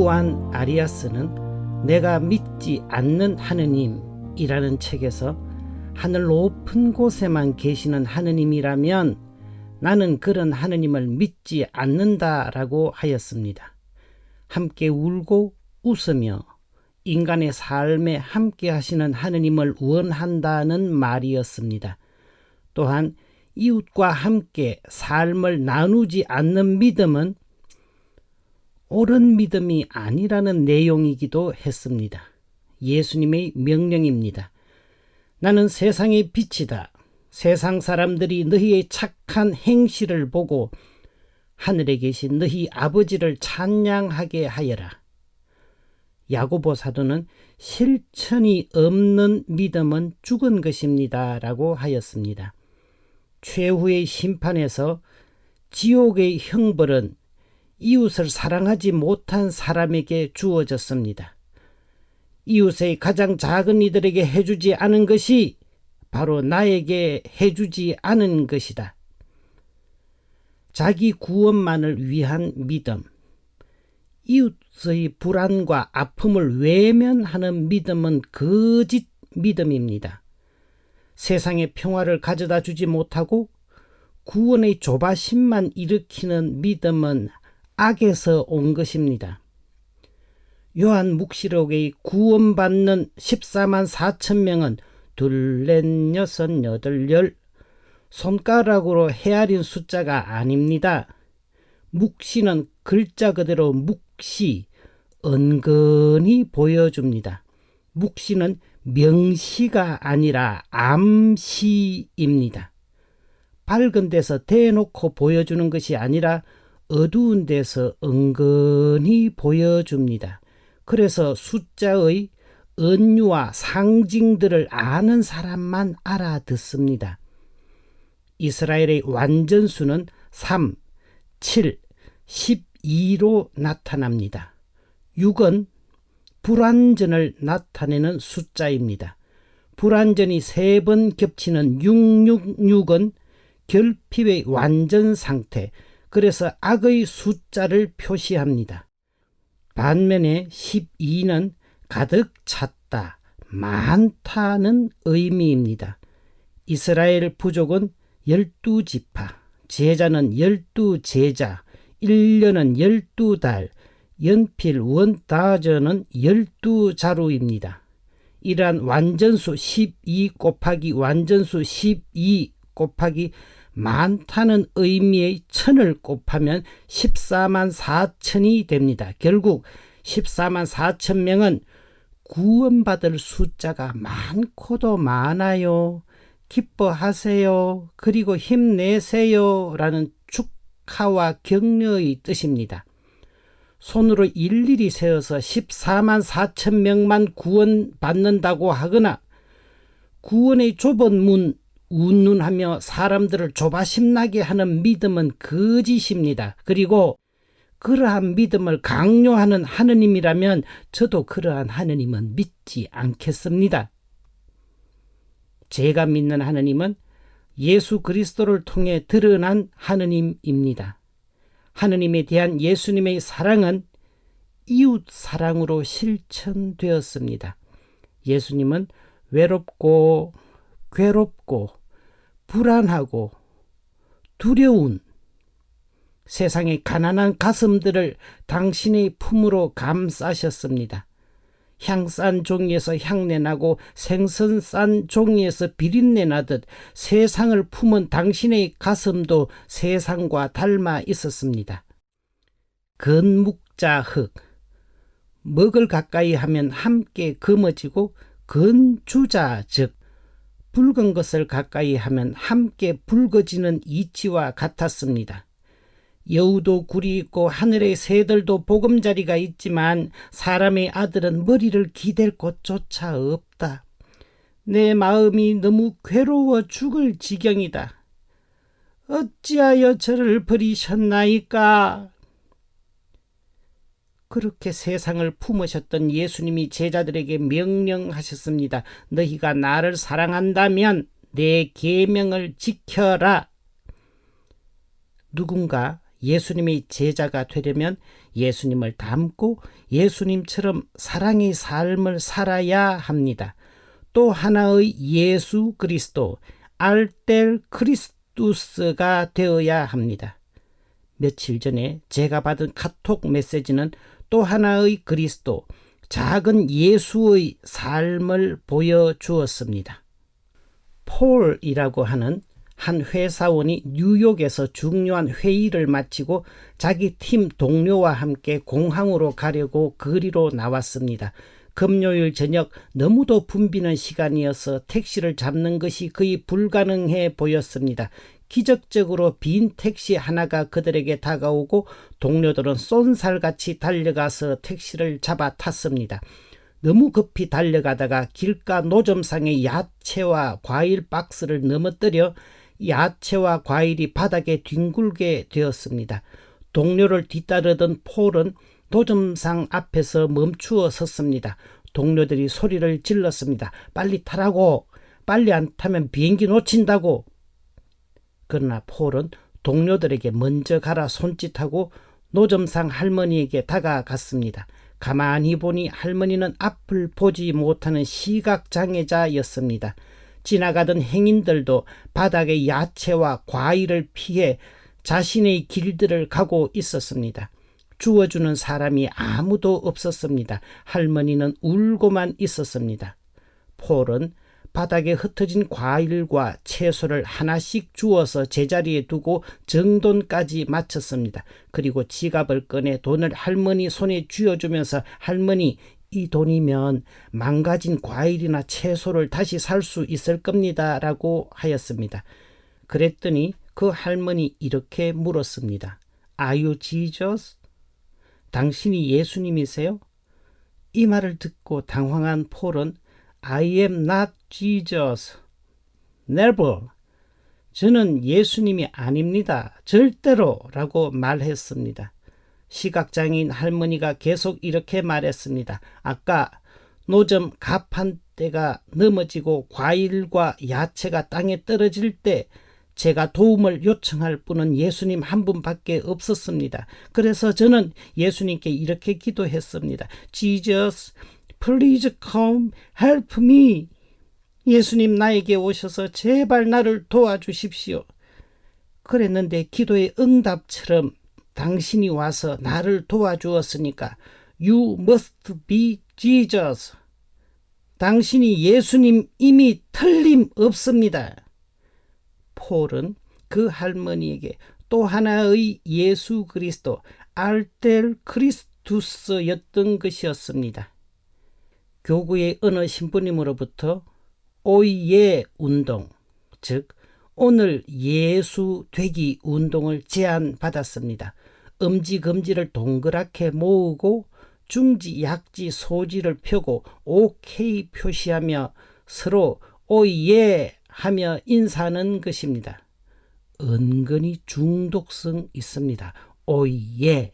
후안 아리아스는 내가 믿지 않는 하느님이라는 책에서 하늘 높은 곳에만 계시는 하느님이라면 나는 그런 하느님을 믿지 않는다라고 하였습니다. 함께 울고 웃으며 인간의 삶에 함께 하시는 하느님을 원한다는 말이었습니다. 또한 이웃과 함께 삶을 나누지 않는 믿음은 옳은 믿음이 아니라는 내용이기도 했습니다. 예수님의 명령입니다. 나는 세상의 빛이다. 세상 사람들이 너희의 착한 행실을 보고 하늘에 계신 너희 아버지를 찬양하게 하여라. 야고보 사도는 실천이 없는 믿음은 죽은 것입니다. 라고 하였습니다. 최후의 심판에서 지옥의 형벌은 이웃을 사랑하지 못한 사람에게 주어졌습니다. 이웃의 가장 작은 이들에게 해주지 않은 것이 바로 나에게 해주지 않은 것이다. 자기 구원만을 위한 믿음. 이웃의 불안과 아픔을 외면하는 믿음은 거짓 믿음입니다. 세상의 평화를 가져다 주지 못하고 구원의 조바심만 일으키는 믿음은 악에서 온 것입니다. 요한 묵시록의 구원받는 14만 4천 명은 둘, 넷, 여섯, 여덟, 열 손가락으로 헤아린 숫자가 아닙니다. 묵시는 글자 그대로 묵시, 은근히 보여줍니다. 묵시는 명시가 아니라 암시입니다. 밝은 데서 대놓고 보여주는 것이 아니라 어두운 데서 은근히 보여줍니다. 그래서 숫자의 은유와 상징들을 아는 사람만 알아듣습니다. 이스라엘의 완전수는 3, 7, 12로 나타납니다. 6은 불완전을 나타내는 숫자입니다. 불완전이 세 번 겹치는 666은 결핍의 완전 상태, 그래서 악의 숫자를 표시합니다. 반면에 12는 가득 찼다, 많다는 의미입니다. 이스라엘 부족은 열두 지파, 제자는 열두 제자, 1년은 열두 달, 연필 원다저는 열두 자루입니다. 이러한 완전수 12 곱하기 완전수 12 곱하기 많다는 의미의 천을 곱하면 14만 4천이 됩니다. 결국 14만 4천 명은 구원받을 숫자가 많고도 많아요. 기뻐하세요. 그리고 힘내세요. 라는 축하와 격려의 뜻입니다. 손으로 일일이 세어서 14만 4천 명만 구원받는다고 하거나 구원의 좁은 문 운운하며 사람들을 조바심나게 하는 믿음은 거짓입니다. 그리고 그러한 믿음을 강요하는 하느님이라면 저도 그러한 하느님은 믿지 않겠습니다. 제가 믿는 하느님은 예수 그리스도를 통해 드러난 하느님입니다. 하느님에 대한 예수님의 사랑은 이웃 사랑으로 실천되었습니다. 예수님은 외롭고 괴롭고 불안하고 두려운 세상의 가난한 가슴들을 당신의 품으로 감싸셨습니다. 향싼 종이에서 향내 나고 생선 싼 종이에서 비린내 나듯 세상을 품은 당신의 가슴도 세상과 닮아 있었습니다. 건묵자 흙 먹을 가까이 하면 함께 검어지고 건주자 즉 붉은 것을 가까이 하면 함께 붉어지는 이치와 같았습니다. 여우도 굴이 있고 하늘의 새들도 보금자리가 있지만 사람의 아들은 머리를 기댈 곳조차 없다. 내 마음이 너무 괴로워 죽을 지경이다. 어찌하여 저를 버리셨나이까? 그렇게 세상을 품으셨던 예수님이 제자들에게 명령하셨습니다. 너희가 나를 사랑한다면 내 계명을 지켜라. 누군가 예수님의 제자가 되려면 예수님을 닮고 예수님처럼 사랑의 삶을 살아야 합니다. 또 하나의 예수 그리스도, 알델 크리스투스가 되어야 합니다. 며칠 전에 제가 받은 카톡 메시지는 또 하나의 그리스도, 작은 예수의 삶을 보여주었습니다. 폴이라고 하는 한 회사원이 뉴욕에서 중요한 회의를 마치고 자기 팀 동료와 함께 공항으로 가려고 거리로 나왔습니다. 금요일 저녁 너무도 붐비는 시간이어서 택시를 잡는 것이 거의 불가능해 보였습니다. 기적적으로 빈 택시 하나가 그들에게 다가오고 동료들은 쏜살같이 달려가서 택시를 잡아 탔습니다. 너무 급히 달려가다가 길가 노점상의 야채와 과일 박스를 넘어뜨려 야채와 과일이 바닥에 뒹굴게 되었습니다. 동료를 뒤따르던 폴은 노점상 앞에서 멈추어 섰습니다. 동료들이 소리를 질렀습니다. 빨리 타라고! 빨리 안 타면 비행기 놓친다고! 그러나 폴은 동료들에게 먼저 가라 손짓하고 노점상 할머니에게 다가갔습니다. 가만히 보니 할머니는 앞을 보지 못하는 시각장애자였습니다. 지나가던 행인들도 바닥의 야채와 과일을 피해 자신의 길들을 가고 있었습니다. 주워주는 사람이 아무도 없었습니다. 할머니는 울고만 있었습니다. 폴은 바닥에 흩어진 과일과 채소를 하나씩 주워서 제자리에 두고 정돈까지 마쳤습니다. 그리고 지갑을 꺼내 돈을 할머니 손에 쥐어주면서 할머니 이 돈이면 망가진 과일이나 채소를 다시 살 수 있을 겁니다. 라고 하였습니다. 그랬더니 그 할머니 이렇게 물었습니다. You Jesus? 당신이 예수님이세요? 이 말을 듣고 당황한 폴은 I am not Jesus. Never. 저는 예수님이 아닙니다. 절대로. 라고 말했습니다. 시각장애인 할머니가 계속 이렇게 말했습니다. 아까 노점 갑한 대가 넘어지고 과일과 야채가 땅에 떨어질 때 제가 도움을 요청할 분은 예수님 한 분밖에 없었습니다. 그래서 저는 예수님께 이렇게 기도했습니다. Jesus, please come help me. 예수님 나에게 오셔서 제발 나를 도와주십시오. 그랬는데 기도의 응답처럼 당신이 와서 나를 도와주었으니까 You must be Jesus. 당신이 예수님 이미 틀림없습니다. 폴은 그 할머니에게 또 하나의 예수 그리스도 알텔 크리스투스였던 것이었습니다. 교구의 어느 신부님으로부터 오예 운동, 즉 오늘 예수 되기 운동을 제안받았습니다. 음지 금지를 동그랗게 모으고 중지 약지 소지를 펴고 오케이 표시하며 서로 오예 하며 인사하는 것입니다. 은근히 중독성 있습니다. 오예.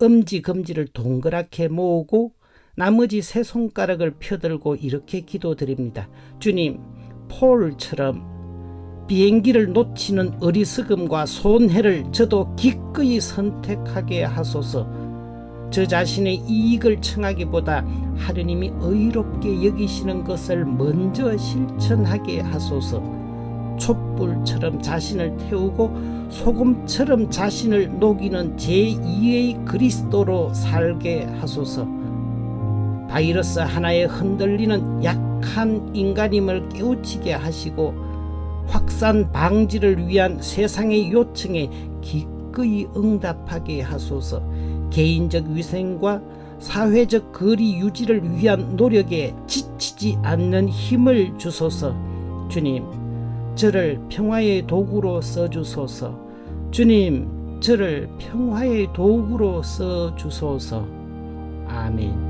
음지 금지를 동그랗게 모으고 나머지 세 손가락을 펴들고 이렇게 기도드립니다. 주님, 폴처럼 비행기를 놓치는 어리석음과 손해를 저도 기꺼이 선택하게 하소서. 저 자신의 이익을 청하기보다 하느님이 의롭게 여기시는 것을 먼저 실천하게 하소서. 촛불처럼 자신을 태우고 소금처럼 자신을 녹이는 제2의 그리스도로 살게 하소서. 바이러스 하나에 흔들리는 약한 인간임을 깨우치게 하시고 확산 방지를 위한 세상의 요청에 기꺼이 응답하게 하소서. 개인적 위생과 사회적 거리 유지를 위한 노력에 지치지 않는 힘을 주소서. 주님, 저를 평화의 도구로 써주소서. 주님, 저를 평화의 도구로 써주소서. 아멘.